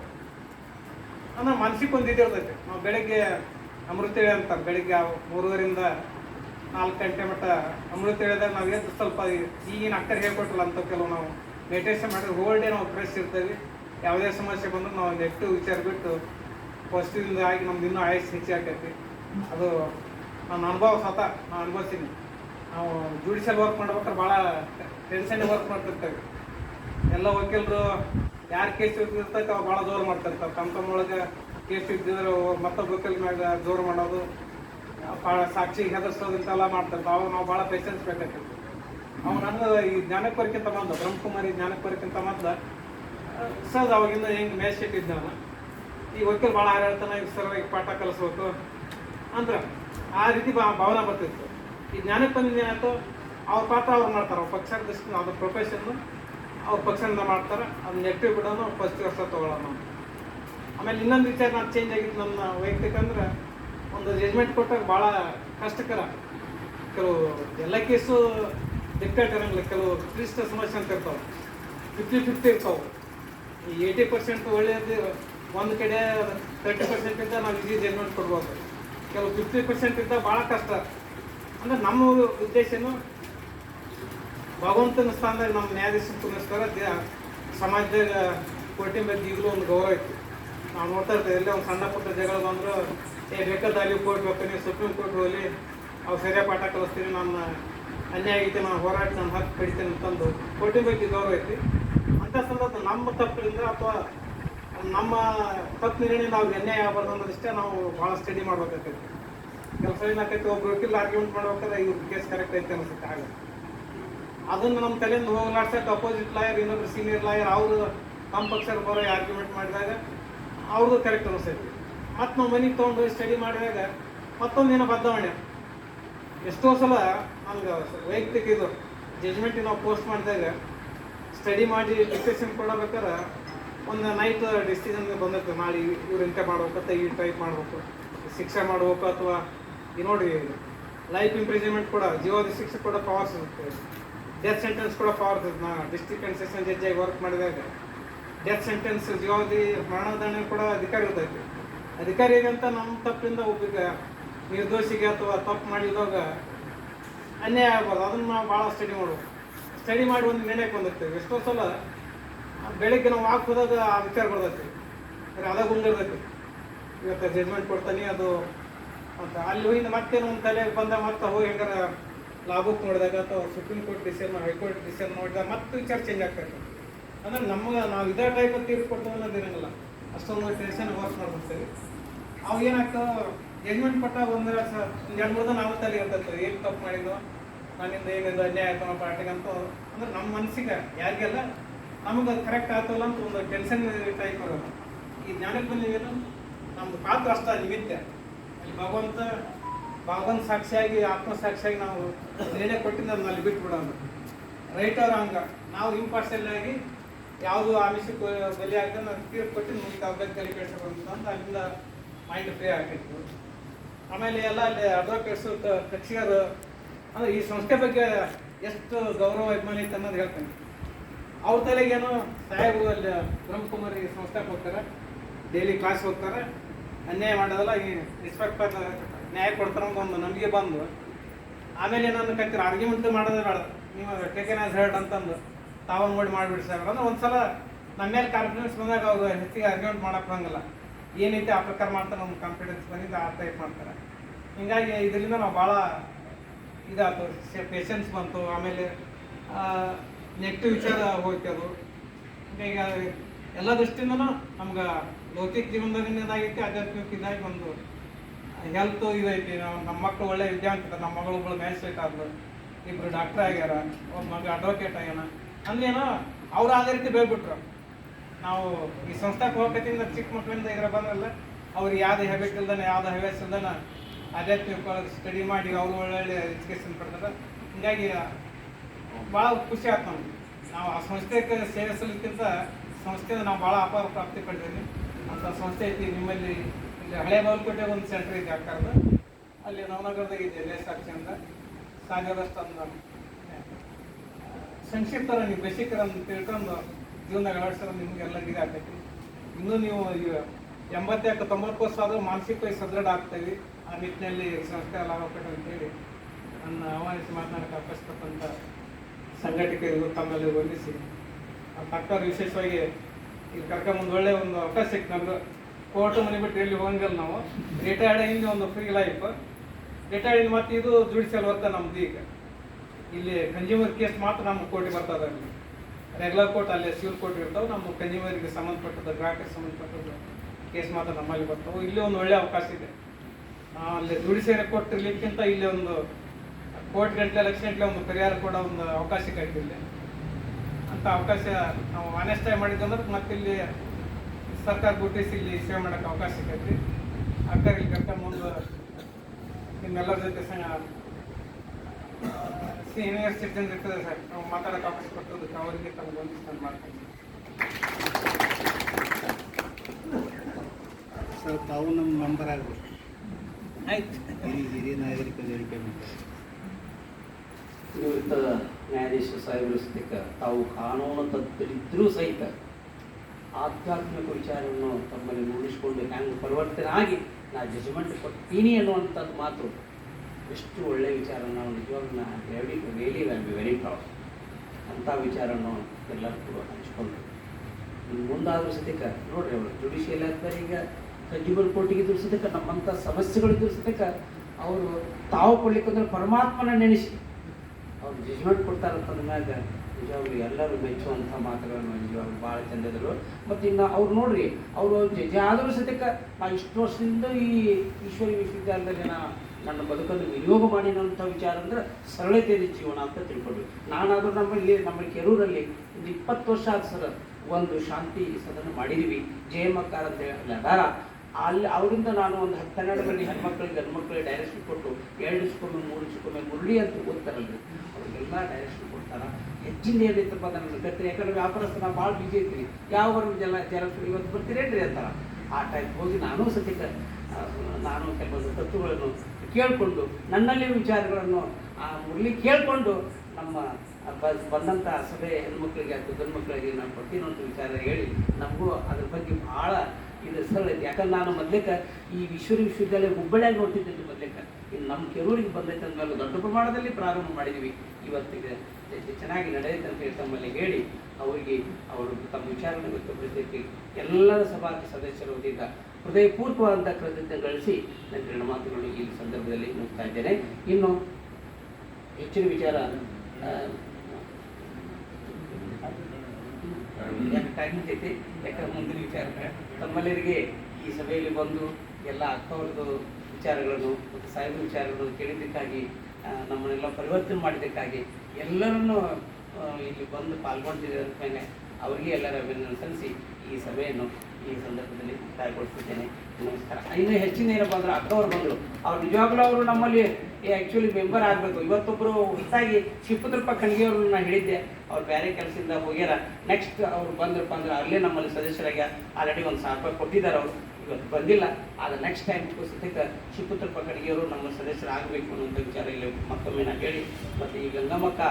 ಅಂದ್ರೆ ಮನಸ್ಸಿಗೆ ಒಂದು ಇದಿರ್ತೈತೆ ನಾವು ಬೆಳಗ್ಗೆ ಅಮೃತ ಅಂತ ಬೆಳಿಗ್ಗೆ ಮೂರುವರಿಂದ ನಾಲ್ಕು ಗಂಟೆ ಮಟ್ಟ ಅಮೃತ ಹೇಳಿದಾಗ ನಾವು ಏನು ಸ್ವಲ್ಪ ಈಗಿನ ಅಕ್ಕರ್ ಹೇಳ್ಕೊಟ್ರಲ್ಲ ಅಂತ ಕೆಲವು ನಾವು ಮೆಡಿಟೇಷನ್ ಮಾಡಿದ್ರೆ ಹೋಲ್ ಡೇ ನಾವು ಫ್ರೆಶ್ ಇರ್ತೇವೆ. ಯಾವುದೇ ಸಮಸ್ಯೆ ಬಂದರೂ ನಾವು ನೆಟ್ಟು ವಿಚಾರ ಬಿಟ್ಟು ಪಾಸಿಟಿವಿಂದ ಆಗಿ ನಮ್ದು ಇನ್ನೂ ಆಯಸ್ಸು ಹೆಚ್ಚಾಕೈತಿ ಅದು ನನ್ನ ಅನುಭವ ಸತ, ನಾನು ಅನುಭವಿಸ್ತೀನಿ. ನಾವು ಜುಡಿಷಿಯಲ್ ವರ್ಕ್ ಮಾಡ್ಬೇಕಾದ್ರೆ ಭಾಳ ಟೆನ್ಷನ್ ವರ್ಕ್ ಮಾಡ್ತಿರ್ತೇವೆ. ಎಲ್ಲ ವಕೀಲರು ಯಾರು ಕೇಸ್ ಇರ್ತೈತೆ ಅವ್ರು ಭಾಳ ಜೋರು ಮಾಡ್ತಿರ್ತಾರೆ. ತಮ್ಮ ತಮ್ಮ ಒಳಗೆ ಕೇಸ್ ಇದ್ದಿದ್ರೆ ಮತ್ತೊಬ್ಬ ವಕೀಲ ಮ್ಯಾಗ ಜೋರು ಮಾಡೋದು. ಭಾಳ ಸಾಕ್ಷಿ ಹೆದರ್ಸೋದು ಇಂತೆಲ್ಲ ಮಾಡ್ತಿರ್ತಾರೆ ಅವಾಗ ನಾವು ಭಾಳ ಪೇಷನ್ಸ್ ಬೇಕಾಗ್ತೈತಿ. ಅವ ನನ್ನ ಈ ಜ್ಞಾನಕ್ಕವರಿಗಿಂತ ಮೊದಲು ಬ್ರಹ್ಮಕುಮಾರಿ ಜ್ಞಾನಕ್ಕವರಿಗಿಂತ ಮೊದಲು ಸರ್ ಅವಾಗಿಂದ ಹೆಂಗೆ ಮೇಲ್ ಇದ್ದ ನಾನು. ಈ ವಕೀಲ್ ಭಾಳ ಹಾರಾಡ್ತಾನೆ ಈಗ ಸರವಾಗಿ ಪಾಠ ಕಲಿಸ್ಬೇಕು. ಅಂದ್ರೆ ಆ ರೀತಿ ಭಾವನೆ ಬರ್ತಿತ್ತು. ಈ ಜ್ಞಾನಕ್ಕೆ ಬಂದಿದ್ದು ಏನಾಯ್ತು? ಅವ್ರ ಪಾತ್ರ ಅವ್ರು ಮಾಡ್ತಾರೆ. ಅವ್ರ ಪಕ್ಷ ದೃಷ್ಟಿ ಅದು ಪ್ರೊಫೆಷನ್ನು ಅವ್ರ ಪಕ್ಷದಿಂದ ಮಾಡ್ತಾರೆ. ಅದು ನೆಟ್ಟಿವ್ ಬಿಡೋನು ಫಸ್ಟ್ ವರ್ಷ ತೊಗೊಳ್ಳೋಣ ಆಮೇಲೆ ಇನ್ನೊಂದು ವಿಚಾರ ನಾನು ಚೇಂಜ್ ಆಗಿತ್ತು ನನ್ನ ವೈಯಕ್ತಿಕ ಅಂದ್ರೆ ಒಂದು ಜಜ್ಮೆಂಟ್ ಕೊಟ್ಟಾಗ ಭಾಳ ಕಷ್ಟಕರ. ಕೆಲವು ಎಲ್ಲ ಕೇಸು ಡಿಫಿಕಲ್ಟ್ ಇರಂಗಿಲ್ಲ, ಕೆಲವು ಕ್ಲಿಷ್ಟ ಸಮಸ್ಯೆ ಅಂತ ಇರ್ತಾವೆ. ಫಿಫ್ಟಿ ಫಿಫ್ಟಿ ಇರ್ತಾವೆ. ಈ ಏಯ್ಟಿ ಪರ್ಸೆಂಟ್ ಒಳ್ಳೆಯದು ಒಂದು ಕಡೆ ತರ್ಟಿ ಪರ್ಸೆಂಟಿಂದ ನಾವು ಈಸಿ ಜಜ್ಮೆಂಟ್ ಕೊಡ್ಬೋದು. ಕೆಲವು ಫಿಫ್ಟಿ ಪರ್ಸೆಂಟಿಂದ ಭಾಳ ಕಷ್ಟ. ಅಂದ್ರೆ ನಮ್ಮ ಉದ್ದೇಶನು ಭಗವಂತನ ಸ್ಥಾನದಾಗ ನಮ್ಮ ನ್ಯಾಯಾಧೀಶ ಕುಂದಿಸ್ತಾರ ಸಮಾಜದಾಗ ಕೋಟಿ ಬಗ್ಗೆ ಈಗಲೂ ಒಂದು ಗೌರವ ಇತ್ತು ನಾವು ನೋಡ್ತಾ ಇರ್ತೀವಿ, ಎಲ್ಲೇ ಒಂದು ಸಣ್ಣ ಪುಟ್ಟ ಜಗಳ ಬಂದ್ರು ಏ ಬೇಕಾದ ಅಲ್ಲಿ ಕೋರ್ಟ್ ಹೋಗ್ತೀನಿ ಸುಪ್ರೀಂ ಕೋರ್ಟ್ ಹೋಗಲಿ, ಅವ್ರು ಸರಿಯಾಗಿ ಪಾಠ ಕಲಿಸ್ತೀನಿ, ನನ್ನ ಅನ್ಯಾಯ ಐತೆ ನಾನು ಹೋರಾಟ ನನ್ನ ಹಕ್ಕು ಪಡಿತೀನಿ ಅಂತಂದು ಕೋಟಿ ಬಗ್ಗೆ ಗೌರವ ಐತಿ ಅಂಥ ಸಂದರ್ಭ ನಮ್ಮ ತಪ್ಪಿನಿಂದ ಅಥವಾ ನಮ್ಮ ತಪ್ಪು ನಿರ್ಣಯ ನಾವು ಅನ್ಯಾಯ ಆಗ್ಬಾರ್ದು ಅನ್ನೋದಿಷ್ಟೇ ನಾವು ಭಾಳ ಸ್ಟಡಿ ಮಾಡ್ಬೇಕಾಗ್ತೈತಿ ಕೆಲಸ ಏನಾಗ್ತೈತಿ, ಒಬ್ರು ವಕೀಲ್ ಆರ್ಗ್ಯುಮೆಂಟ್ ಮಾಡ್ಬೇಕಾದ್ರೆ ಇವ್ರ ಕೇಸ್ ಕರೆಕ್ಟ್ ಐತೆ ಅನ್ಸುತ್ತೆ ಆಗ ಅದನ್ನು ನಮ್ಮ ತಲೆಯಿಂದ ಹೋಗ್ಲಾಡ್ಸಕ್ಕೆ ಅಪೋಸಿಟ್ ಲಾಯರ್ ಇನ್ನೊಬ್ರು ಸೀನಿಯರ್ ಲಾಯರ್ ಅವರು ನಮ್ಮ ಪಕ್ಷದ ಬರೋ ಆರ್ಗ್ಯುಮೆಂಟ್ ಮಾಡಿದಾಗ ಅವ್ರದ್ದು ಕರೆಕ್ಟ್ ಅನಿಸ್ತೈತಿ ಮತ್ತು ನಾವು ಮನೆಗೆ ತೊಗೊಂಡು ಸ್ಟಡಿ ಮಾಡಿದಾಗ ಮತ್ತೊಂದಿನ ಬದಲಾವಣೆ. ಎಷ್ಟೋ ಸಲ ನಮ್ಗೆ ವೈಯಕ್ತಿಕ ಇದು ಜಜ್ಮೆಂಟಿಗೆ ನಾವು ಪೋಸ್ಟ್ ಮಾಡಿದಾಗ ಸ್ಟಡಿ ಮಾಡಿ ಡಿಸ್ಕಷನ್ ಕೊಡಬೇಕಾದ್ರೆ ಒಂದು ನೈಟ್ ಡಿಸಿಷನ್ ಬಂದಿರ್ತದೆ. ನಾಳೆ ಇವ್ರು ಇಂಥ ಮಾಡ್ಬೇಕು ಅಥವಾ ಈ ಟೈಪ್ ಮಾಡ್ಬೇಕು. ಶಿಕ್ಷೆ ಮಾಡ್ಬೇಕು ಅಥವಾ ಈ ನೋಡಿ ಲೈಫ್ ಇಂಪ್ರಿಸನ್ಮೆಂಟ್ ಕೂಡ ಜೀವಾವಧಿ ಶಿಕ್ಷೆ ಕೂಡ ಪವರ್ಸ್ ಇರುತ್ತೆ ಡೆತ್ ಸೆಂಟೆನ್ಸ್ ಕೂಡ ಪವರ್ಸ್ ಸಿಗುತ್ತೆ. ನಾ ಡಿಸ್ಟ್ರಿಕ್ಟ್ ಅಂಡ್ ಸೆಷನ್ ಜಡ್ಜಾಗಿ ವರ್ಕ್ ಮಾಡಿದಾಗ ಡೆತ್ ಸೆಂಟೆನ್ಸ್ ಜೀವಾವಧಿ ಮರಣದಂಡನೆ ಕೂಡ ಅಧಿಕಾರಿ ಇರ್ತೈತಿ. ಅಧಿಕಾರಿಗೆ ಅಂತ ನಮ್ಮ ತಪ್ಪಿಂದ ಒಬ್ಬಈಗ ನಿರ್ದೋಷಿಗೆ ಅಥವಾ ತಪ್ಪು ಮಾಡಿದಾಗ ಅನ್ಯಾಯ ಆಗ್ಬೋದು ಅದನ್ನು ನಾವು ಭಾಳ ಸ್ಟಡಿ ಮಾಡ್ಬೋದು ಸ್ಟಡಿ ಮಾಡಿ ಒಂದು ನಿರ್ಣಯಕ್ಕೆ ಬಂದಿರ್ತೀವಿ. ಎಷ್ಟೋ ಸಲ ಬೆಳಿಗ್ಗೆ ನಾವು ವಾಕ್ ಹೋದಾಗ ಆ ವಿಚಾರ ಅಂದರೆ ಅದಾಗ ಗುಂಗಿರ್ತೈತಿ ಇವತ್ತು ಜಜ್ಮೆಂಟ್ ಕೊಡ್ತಾನೆ ಅದು ಅಂತ. ಅಲ್ಲಿ ಹೋಗಿ ಮತ್ತೆ ಒಂದು ತಲೆಗೆ ಬಂದಾಗ ಮತ್ತೆ ಹೋಗಿ ಹೆಂಗಾರ ಲಾಭಕ್ಕೆ ನೋಡಿದಾಗ ಅಥವಾ supreme court decision high court decision ನೋಡಿದಾಗ ಮತ್ತೆ ವಿಚಾರ ಚೇಂಜ್ ಆಗ್ತೈತೆ. ಅಂದ್ರೆ ನಮಗೆ ನಾವು ಇದೇ ಟೈಪ್ ತೀರ್ಪು ಕೊಡ್ತೇವೆ ಅನ್ನೋದು ಇರಂಗಿಲ್ಲ ಅಷ್ಟೊಂದು ಟೆನ್ಷನ್ ವರ್ಕ್ ಮಾಡ್ಬಿಡ್ತೀವಿ. ಅವು ಏನಾಗ್ತಾವ ಜಜ್ಮೆಂಟ್ ಕೊಟ್ಟ ಒಂದು ಸರ್, ಎರಡು ಮೂರು ನಾವು ತಲೆ ಇರ್ತೈತೆ ಏನು ತಪ್ಪು ಮಾಡಿದ್ದು? ನನ್ನಿಂದ ಏನಿದು ಅನ್ಯಾಯ ಆಯ್ತು ಪಾರ್ಟಿಗೆ ಅಂತ ಅಂದ್ರೆ ನಮ್ಮ ಮನಸ್ಸಿಗೆ ಯಾರಿಗೆಲ್ಲ ನಮಗೆ ಅದು ಕರೆಕ್ಟ್ ಆಗ್ತವಲ್ಲ ಅಂತ ಒಂದು ಟೆನ್ಷನ್ ಟೈಪ್ ಬರೋದು ಈ ಜ್ಞಾನಕ್ಕೆ ಬಂದಿವೇನು ನಮ್ದು ಪಾತ್ರ ಅಷ್ಟ ನಿಮಿತ್ತ. ಅಲ್ಲಿ ಭಗವಂತ ಭಗವಂತ ಸಾಕ್ಷಿಯಾಗಿ, ಆತ್ಮ ಸಾಕ್ಷಿಯಾಗಿ ನಾವು ನಿರ್ಣಯ ಕೊಟ್ಟಿದ್ದು ಅದನ್ನ ಅಲ್ಲಿ ಬಿಟ್ಟು ಬಿಡೋದು ರೈಟ್ ಅವ್ರ ಹಂಗ ನಾವು ಇಂಪಾರ್ಷಲ್ ಆಗಿ ಯಾವುದು ಆಮಿಷಕ್ಕೆ ಬಲಿ ಆಗದೆ ನಾವು ತೀರ್ಪು ಕೊಟ್ಟು ಮುಗಿದ ತಲೆ ಕೆಡಿಸ್ಕೊಂಡು ಅಂತ ಅಲ್ಲಿಂದ ಮೈಂಡ್ ಫ್ರೀ ಆಗ್ತಿತ್ತು ಆಮೇಲೆ ಎಲ್ಲ ಅಲ್ಲಿ ಅಡ್ವೊಕೇಟ್ಸು ಕಕ್ಷಿಗರು ಅಂದ್ರೆ ಈ ಸಂಸ್ಥೆ ಬಗ್ಗೆ ಎಷ್ಟು ಗೌರವ, ಅಭಿಮಾನ ಇತ್ತು ಅನ್ನೋದು ಹೇಳ್ತೇನೆ. ಅವ್ರ ತಲೆಗೇನು ಸಾಹೇಬು ಅಲ್ಲಿ ಬ್ರಹ್ಮಕುಮಾರಿ ಸಂಸ್ಥೆಗೆ ಹೋಗ್ತಾರೆ ಡೈಲಿ ಕ್ಲಾಸ್ ಹೋಗ್ತಾರೆ. ಅನ್ಯಾಯ ಮಾಡೋದಲ್ಲ ಈ ರೆಸ್ಪೆಕ್ಟ್ ನ್ಯಾಯ ಕೊಡ್ತಾರೆ ಅಂತ ಒಂದು ನಂಬಿಕೆ ಬಂದು, ಆಮೇಲೆ ಏನಂದ್ರೆ ಕತ್ತೀರ ಆರ್ಗ್ಯುಮೆಂಟ್ ಮಾಡೋದೇ ಬೇಡ. ನೀವು ಟೇಕನ್ ಆಸ್ ಹರ್ಡ್ ಅಂತಂದು ತಾವು ನೋಡಿ ಮಾಡಿಬಿಡಿ ಸರ್ ಅಂದ್ರೆ ಒಂದ್ಸಲ ನಮ್ಮ ಮೇಲೆ ಕಾನ್ಫಿಡೆನ್ಸ್ ಬಂದಾಗ ಅವ್ರು ಹೆಚ್ಚಿಗೆ ಆರ್ಗ್ಯುಮೆಂಟ್ ಮಾಡಕ್ಕೆ ಬರಂಗಿಲ್ಲ ಏನೈತೆ ಆ ಪ್ರಕಾರ ಮಾಡ್ತಾರೆ ನಮ್ಮ ಕಾನ್ಫಿಡೆನ್ಸ್ ಬಂದಿದ್ದು ಆ ಟೈಪ್ ಮಾಡ್ತಾರೆ. ಹಿಂಗಾಗಿ ಇದರಿಂದ ನಾವು ಭಾಳ ಇದಾಯ್ತು. ಪೇಷನ್ಸ್ ಬಂತು. ಆಮೇಲೆ ನೆಗೆಟಿವ್ ವಿಚಾರ ಹೋಯ್ತು ಅದು. ಈಗ ಎಲ್ಲ ದೃಷ್ಟಿಯಿಂದನೂ ನಮ್ಗೆ ಲೌಕಿಕ ಜೀವನದಿಂದ ಇದಾಗೈತಿ, ಆಧ್ಯಾತ್ಮಿಕ ಇದಾಗಿ ಒಂದು ಹೆಲ್ತ್ ಇದೈತಿ. ನಾವು ನಮ್ಮ ಮಕ್ಕಳು ಒಳ್ಳೆ ವಿದ್ಯಾವಂತ ನಮ್ಮ ಮಗಳು ಒಬ್ಬಳು ಮ್ಯಾಜಿಸ್ಟ್ರೇಟ್ ಆದ್ಲು, ಇಬ್ರು ಡಾಕ್ಟರ್ ಆಗ್ಯಾರ, ಒಬ್ಬ ಮಗ ಅಡ್ವೊಕೇಟ್ ಆಗ್ಯಾನ. ಅಂದ್ರೇನೋ ಅವ್ರು ಅದೇ ರೀತಿ ನಾವು ಈ ಸಂಸ್ಥಾಕ್ಕೆ ಹೋಗಕತ್ತಿಂದ ಚಿಕ್ಕ ಮಕ್ಕಳಿಂದ ಇದ್ರ ಬಂದ್ರಲ್ಲ ಅವ್ರಿಗೆ ಯಾವ್ದು ಹ್ಯಾಬಿಟ್ ಇಲ್ದಾನೆ ಯಾವ್ದು ಹವ್ಯಾಸ ಇಲ್ದಾನ ಆಧ್ಯಾತ್ಮಿಕ ಸ್ಟಡಿ ಮಾಡಿ ಅವರು ಒಳ್ಳೊಳ್ಳೆ ಎಜುಕೇಶನ್ ಪಡ್ತಾರೆ ಹಿಂಗಾಗಿ ಭಾಳ ಖುಷಿ ಆಯ್ತು ನಮ್ಗೆ. ನಾವು ಆ ಸಂಸ್ಥೆಗೆ ಸೇವೆ ಸಂಸ್ಥೆಯಿಂದ ನಾವು ಭಾಳ ಅಪಾರ ಪ್ರಾಪ್ತಿ ಪಡ್ತೀವಿ ಅಂತ ಸಂಸ್ಥೆ ಐತಿ, ನಿಮ್ಮಲ್ಲಿ ಇಲ್ಲಿ ಹಳೆ ಬಾಲ್ಕೋಟೆ ಒಂದು ಸೆಂಟರ್ ಇದೆ ಆಕಾರದ ಅಲ್ಲಿ ನವನಗರದಾಗ ಇದೆ ಲೇಸ್ ಅಂತ. ಸಾಧ್ಯದಷ್ಟು ಅಂದ ಸಂಕ್ಷಿಪ್ತರ ನೀವು ಅಂತ ತಿಳ್ಕೊಂಡು ಜೀವನದಾಗ ಅಳವಡಿಸಿದ್ರೆ ನಿಮಗೆಲ್ಲ ಇದು ಆಗ್ತೈತಿ. ಇನ್ನೂ ನೀವು ಎಂಬತ್ತೆಂಟು ತೊಂಬತ್ತು ವರ್ಷ ಆದರೂ ಮಾನಸಿಕವಾಗಿ ಸದೃಢ ಆಗ್ತೇವೆ. ಆ ನಿಟ್ಟಿನಲ್ಲಿ ಸಂಸ್ಥೆ ಲಾಭ ಕೊಟ್ಟು ಅಂತೇಳಿ ನನ್ನ ಆಹ್ವಾನಿಸಿ ಮಾತನಾಡಕ್ಕೆ ಅವಕಾಶ ಕೊಟ್ಟಂಥ ಸಂಘಟಕರಿಗೂ ತಮ್ಮಲ್ಲಿ ವಂದಿಸಿ. ಡಾಕ್ಟರ್ ವಿಶೇಷವಾಗಿ ಇಲ್ಲಿ ಕರ್ಕೊಂಬಂದು ಒಳ್ಳೆ ಒಂದು ಅವಕಾಶ ಸಿಕ್ತು ನಮ್ಗೆ ಕೋರ್ಟ್ ಮನೆ ಬಿಟ್ಟು ಎಲ್ಲಿ ಹೋಗಂಗಿಲ್ಲ ನಾವು. ರಿಟೈರ್ಡ್ ಇಂದ ಒಂದು ಫ್ರೀ ಲೈಫ್ ರಿಟೈರ್ಡ್ ಮತ್ತು ಇದು ಜುಡಿಷಿಯಲ್ ವರ್ತ ನಮ್ದು ಈಗ. ಇಲ್ಲಿ ಕನ್ಸ್ಯೂಮರ್ ಕೇಸ್ ಮಾತ್ರ ನಮ್ಮ ಕೋರ್ಟಿಗೆ ಬರ್ತದೆ ರೆಗ್ಯುಲರ್ ಕೋರ್ಟ್ ಅಲ್ಲಿ ಸಿವಿಲ್ ಕೋರ್ಟ್ ಇರ್ತಾವೆ ನಮ್ಮ ಕನ್ಸ್ಯೂಮರ್ಗೆ ಸಂಬಂಧಪಟ್ಟದ್ದು, ಗ್ರಾಹಕರಿಗೆ ಸಂಬಂಧಪಟ್ಟದ್ದು ಕೇಸ್ ಮಾತ್ರ ನಮ್ಮಲ್ಲಿ ಬರ್ತಾವೆ. ಇಲ್ಲಿ ಒಂದು ಒಳ್ಳೆ ಅವಕಾಶ ಇದೆ. ಅಲ್ಲಿ ದುಡಿ ಕೋರ್ಟ್ ಇರ್ಲಿಕ್ಕಿಂತ ಇಲ್ಲಿ ಒಂದು ಕೋರ್ಟ್ ಗಂಟೆ ಲಕ್ಷ ಗಂಟೆ ಒಂದು ಪರಿಹಾರ ಕೂಡ ಒಂದು ಅವಕಾಶ ಇಲ್ಲಿ ಅಂತ ಅವಕಾಶ ನಾವು ಆನೆಸ್ಟಾಗಿ ಮಾಡಿದ್ದಂದ್ರೆ ಮತ್ತೆ ಇಲ್ಲಿ ಸರ್ಕಾರ ಗುಟ್ಟಿಸಿ ಇಲ್ಲಿ ಸೇವೆ ಮಾಡೋಕ್ಕೆ ಅವಕಾಶ ಸಿಗೈತಿ ಅಕ್ಕ ಇಲ್ಲಿ ಮುಂದೆ ನಿಮ್ಮೆಲ್ಲರ ಜೊತೆ ಸಂಗ ಸೀನಿಯರ್ ಸಿಟಿಜನ್ ಇರ್ತದೆ ಸರ್ ನಾವು ಮಾತಾಡೋಕೆ ಅವಕಾಶ ಕೊಟ್ಟದಕ್ಕೆ ಅವರಿಗೆ ತಮಗೆ ವಂದಿಸ್ಕೊಂಡು ಮಾಡ್ತೀನಿ. ಸರ್ ತಾವು ನಮ್ಮ ಮೆಂಬರ್ ಆಗಬೇಕು. ಆಯ್ತು. ಹಿರಿಯ ಹಿರಿಯ ನಾಗರಿಕ ಹೇಳಿಕೆ ನಿವೃತ್ತ ನ್ಯಾಯಾಧೀಶ ಸಾಹೇಬರು ಸಹಿತ ತಾವು ಕಾನೂನು ತಜ್ಞರಿದ್ದರೂ ಸಹಿತ ಆಧ್ಯಾತ್ಮಿಕ ವಿಚಾರವನ್ನು ತಮ್ಮಲ್ಲಿ ಮೂಡಿಸ್ಕೊಂಡು ಹ್ಯಾಂಗ್ ಪರಿವರ್ತನೆ ಆಗಿ ನಾ ಜಜ್ಮೆಂಟ್ ಕೊಡ್ತೀನಿ ಅನ್ನುವಂಥದ್ದು ಮಾತು ಎಷ್ಟು ಒಳ್ಳೆಯ ವಿಚಾರ ನಾವು ನಿಜವಾಗ್ಲೂ very really I be very proud ಅಂಥ ವಿಚಾರವನ್ನು ಎಲ್ಲರೂ ಕೂಡ ಹಂಚ್ಕೊಂಡ್ರು. ಇನ್ನು ಮುಂದಾದ್ರೂ ಸದ್ಯಕ್ಕೆ ನೋಡ್ರಿ ಅವರು ಜುಡಿಷಿಯಲ್ ಆಗ್ತಾರೆ ಈಗ ಕನ್ಸ್ಯೂಮರ್ ಕೋರ್ಟಿಗೆ ಇದ್ರ ನಮ್ಮಂಥ ಸಮಸ್ಯೆಗಳಿದ್ರು ಸದ್ಯಕ್ಕೆ ಅವರು ತಾವು ಕೊಡ್ಲಿಕ್ಕಂದ್ರೆ ಪರಮಾತ್ಮನ ನೆನೆಸಿ. ಅವ್ರು ಜಜ್ಮೆಂಟ್ ಕೊಡ್ತಾರಂತಂದ ಮ್ಯಾಗ ನಿಜವಾಗ್ಲೂ ಎಲ್ಲರೂ ಮೆಚ್ಚುವಂಥ ಮಾತುಗಳನ್ನು ನಿಜವಾಗ್ಲೂ ಭಾಳ ಚಂದದರು ಮತ್ತು ಇನ್ನು ಅವ್ರು ನೋಡ್ರಿ, ಅವರು ಜಜ ಆದರೂ ಸದ್ಯಕ್ಕೆ ನಾ ಇಷ್ಟು ವರ್ಷದಿಂದ ಈ ಈಶ್ವರಿ ವಿಶ್ವವಿದ್ಯಾಲಯದಲ್ಲಿ ನಾ ನನ್ನ ಬದುಕನ್ನು ವಿನಿಯೋಗ ಮಾಡಿದಂಥ ವಿಚಾರ ಅಂದರೆ ಸರಳತೆಯ ಜೀವನ ಅಂತ ತಿಳ್ಕೊಂಡ್ವಿ ನಾನಾದರೂ ನಮ್ಮಲ್ಲಿ ನಮ್ಮ ಕೆರೂರಲ್ಲಿ ಒಂದು ಇಪ್ಪತ್ತು ವರ್ಷ ಆದ ಸರ್ ಒಂದು ಶಾಂತಿ ಸದನ ಮಾಡಿದ್ವಿ. ಜಯಮಕ್ಕಾರ ಅಂತ ಹೇಳಿ ಅಲ್ಲಿ ಅವರಿಂದ ನಾನು ಒಂದು ಹತ್ತು ಹನ್ನೆರಡು ಮಂದಿ ಹೆಣ್ಮಕ್ಳಿಗೆ ಹೆಣ್ಮಕ್ಳಿಗೆ ಡೈರೆಕ್ಷನ್ ಕೊಟ್ಟು ಎರಡು ಸ್ಕೂಲ್ ಮೂರು ಇಸ್ಕೊಮ್ಮೆ ಮುರಳಿ ಅಂತ ಓದ್ತಾರಲ್ರಿ. ಅವ್ರಿಗೆಲ್ಲ ಡೈರೆಕ್ಷನ್ ಕೊಡ್ತಾರ. ಹೆಚ್ಚಿನ ಏನೈತಪ್ಪ ನನ್ನ ಗತ್ತೆ ಯಾಕಂದ್ರೆ ವ್ಯಾಪಾರಸ್ಥ ನಾವು ಭಾಳ ಬಿಜಿ ಐತ್ರಿ ಯಾವ ಜನ ಜನ ಇವತ್ತು ಬರ್ತೀರೇನ್ರಿ ಅಂತಾರ. ಆ ಟೈಪ್ ಹೋಗಿ ನಾನು ಸದ್ಯಕ್ಕೆ ನಾನು ಕೆಲವೊಂದು ತತ್ವಗಳನ್ನು ಕೇಳಿಕೊಂಡು, ನನ್ನಲ್ಲಿ ವಿಚಾರಗಳನ್ನು, ಆ, ಮುರಳಿ ಕೇಳಿಕೊಂಡು ನಮ್ಮ ಬಂದಂಥ ಸಭೆ ಹೆಣ್ಮಕ್ಳಿಗೆ ಅಥವಾ ಗಂಡು ಮಕ್ಕಳಿಗೆ ನಾನು ಪ್ರತಿಯೊಂದು ವಿಚಾರ ಹೇಳಿ, ನಮಗೂ ಅದ್ರ ಬಗ್ಗೆ ಭಾಳ ಇದು ಸರಳ ಯಾಕಂದ್ರೆ ನಾನು ಮೊದ್ಲೇಕ ಈ ವಿಶ್ವ ವಿಶ್ವವಿದ್ಯಾಲಯ ಹುಬ್ಬಳ್ಳಿಯಾಗಿ ನೋಡ್ತಿದ್ದೆ ಮೊದ್ಲೇಕ. ಇನ್ನು ನಮ್ಮ ಕೆರೂರಿಗೆ ಬಂದೈತೆ ಅಂದಮೇಲೆ ದೊಡ್ಡ ಪ್ರಮಾಣದಲ್ಲಿ ಪ್ರಾರಂಭ ಮಾಡಿದ್ವಿ. ಇವತ್ತಿಗೆ ಚೆನ್ನಾಗಿ ನಡೆಯುತ್ತೆ ಅಂತ ಹೇಳಿ ತಮ್ಮಲ್ಲಿ ಹೇಳಿ, ಅವರಿಗೆ ಅವರು ತಮ್ಮ ವಿಚಾರವನ್ನು ವ್ಯಕ್ತಪಡಿಸಲಿಕ್ಕೆ ಎಲ್ಲರ ಸಭಾ ಸದಸ್ಯರು ವತಿಯಿಂದ ಹೃದಯಪೂರ್ವಕವಾದಂಥ ಕೃತಜ್ಞತೆ ಗಳಿಸಿ ನನ್ನ ಎರಡು ಮಾತುಗಳನ್ನು ಈ ಸಂದರ್ಭದಲ್ಲಿ ನೋಡ್ತಾ ಇದ್ದೇನೆ. ಇನ್ನು ಹೆಚ್ಚಿನ ವಿಚಾರ ಯಾಕಂದ್ರೆ ಮುಂದಿನ ವಿಚಾರ, ತಮ್ಮೆಲ್ಲರಿಗೆ ಈ ಸಭೆಯಲ್ಲಿ ಬಂದು ಎಲ್ಲ ಅಕ್ಕವ್ರದ್ದು ವಿಚಾರಗಳನ್ನು ಮತ್ತು ಸಾಹೇಬರ ವಿಚಾರಗಳನ್ನು ಕೇಳಿದ್ದಕ್ಕಾಗಿ ನಮ್ಮನ್ನೆಲ್ಲ ಪರಿವರ್ತನೆ ಮಾಡಿದ್ದಕ್ಕಾಗಿ ಎಲ್ಲರನ್ನು ಇಲ್ಲಿ ಬಂದು ಪಾಲ್ಗೊಂಡಿದ್ದ ಮೇಲೆ ಅವರಿಗೆ ಎಲ್ಲರ ಅಭಿನಂದನೆ ಸಲ್ಲಿಸಿ ಈ ಸಭೆಯನ್ನು ಈ ಸಂದರ್ಭದಲ್ಲಿ ಮುಕ್ತಾಯಗೊಳಿಸ್ತಿದ್ದೇನೆ ನಮಸ್ಕಾರ. ಇನ್ನೂ ಹೆಚ್ಚಿನ ಏನಪ್ಪ ಅಂದ್ರೆ ಅಕ್ಕವ್ರು ಬಂದರು. ಅವ್ರು ನಿಜವಾಗ್ಲೂ ಅವರು ನಮ್ಮಲ್ಲಿ ಆ್ಯಕ್ಚುಲಿ ಮೆಂಬರ್ ಆಗಬೇಕು. ಇವತ್ತೊಬ್ಬರು ಹೊಸದಾಗಿ ಶಿಪುದ್ರಪ್ಪ ಖಂಡ್ಗೆ ನಾನು ಹೇಳಿದ್ದೆ. ಅವ್ರು ಬೇರೆ ಕೆಲಸದಿಂದ ಹೋಗ್ಯಾರ. ನೆಕ್ಸ್ಟ್ ಅವ್ರು ಬಂದ್ರಪ್ಪ ಅಂದ್ರೆ ಅಲ್ಲೇ ನಮ್ಮಲ್ಲಿ ಸದಸ್ಯರಾಗಿ ಆಲ್ರೆಡಿ ಒಂದು ಸಾವಿರ ರೂಪಾಯಿ ಕೊಟ್ಟಿದ್ದಾರೆ ಅವರು. ಇವತ್ತು ಬಂದಿಲ್ಲ. ಆದ್ರೆ ನೆಕ್ಸ್ಟ್ ಟೈಮ್ ಸಹಿತ ಶಿವಪುತ್ರಪ್ಪ ಪಕಡಿಗೆಯವರು ನಮ್ಮ ಸದಸ್ಯರಾಗಬೇಕು ಅನ್ನುವಂಥ ವಿಚಾರ ಇಲ್ಲಿ ಮತ್ತೊಮ್ಮೆ ನಾನು ಹೇಳಿ, ಮತ್ತು ಈ ಗಂಗಮ್ಮಕ್ಕ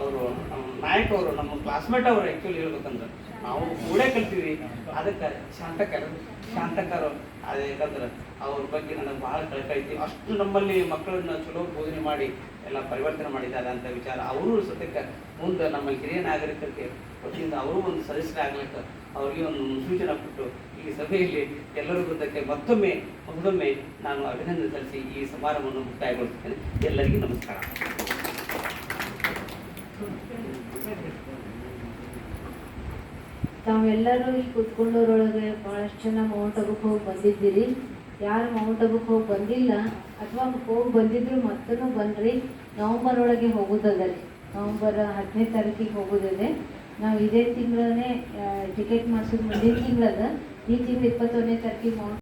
ಅವರು, ನಮ್ಮ ನಾಯಕ ಅವರು, ನಮ್ಮ ಕ್ಲಾಸ್ಮೇಟ್ ಅವರು ಆ್ಯಕ್ಚುಲಿ ಹೇಳ್ಬೇಕಂದ್ರೆ ನಾವು ಕೂಡ ಕಲ್ತೀವಿ ಅದಕ್ಕೆ ಶಾಂತಕರು ಶಾಂತಕರು ಅದೇ ಯಾಕಂದ್ರೆ ಅವ್ರ ಬಗ್ಗೆ ನನಗೆ ಭಾಳ ಕಳ್ಕೈತಿ ಅಷ್ಟು ನಮ್ಮಲ್ಲಿ ಮಕ್ಕಳನ್ನ ಚಲೋ ಬೋಧನೆ ಮಾಡಿ, ಎಲ್ಲ ಪರಿವರ್ತನೆ ಮಾಡಿದ್ದಾರೆ ಅಂತ ವಿಚಾರ. ಅವರು ಸದ್ಯಕ್ಕೆ ಮುಂದೆ ನಮ್ಮ ಹಿರಿಯ ನಾಗರಿಕರಿಗೆ ವತಿಯಿಂದ ಅವರು ಒಂದು ಸದಸ್ಯರಾಗ್ಲಿಕ್ಕೆ ಅವರಿಗೆ ಒಂದು ಸೂಚನೆ ಕೊಟ್ಟು ಈ ಸಭೆಯಲ್ಲಿ ಎಲ್ಲರೂ ಬಂದಕ್ಕೆ ಮತ್ತೊಮ್ಮೆ ಮತ್ತೊಮ್ಮೆ ನಾನು ಅಭಿನಂದನೆ ಸಲ್ಲಿಸಿ ಈ ಸಮಾರಂಭವನ್ನು ಮುಕ್ತಾಯಗೊಳಿಸುತ್ತೇನೆ. ಎಲ್ಲರಿಗೂ ನಮಸ್ಕಾರ. ತಾವೆಲ್ಲರೂ ಈ ಕುತ್ಕೊಂಡವರೊಳಗೆ ಬಹಳಷ್ಟು ಜನ ಮೌಂಟ್ ಅಬುಕ್ ಹೋಗಿ ಬಂದಿದ್ದೀರಿ. ಯಾರು ಮೌಂಟ್ ಅಬುಕ್ ಹೋಗಿ ಬಂದಿಲ್ಲ, ಅಥವಾ ಹೋಗಿ ಬಂದಿದ್ರು ಮತ್ತೂ ಬನ್ನಿರಿ ನವಂಬರ್ ಒಳಗೆ ಹೋಗೋದಲ್ಲ ನವಂಬರ್ ಹದಿನೈದು ತಾರೀಕಿಗೆ ಹೋಗೋದಿದೆ. ನಾವು ಇದೇ ತಿಂಗಳೇ ಟಿಕೆಟ್ ಮಾಡಿಸೋದು ಮುಂದಿನ ತಿಂಗಳದ ಈ ತಿಂಗಳು ಇಪ್ಪತ್ತೊಂದನೇ ತಾರೀಕಿಗೆ ಮೌಂಟ್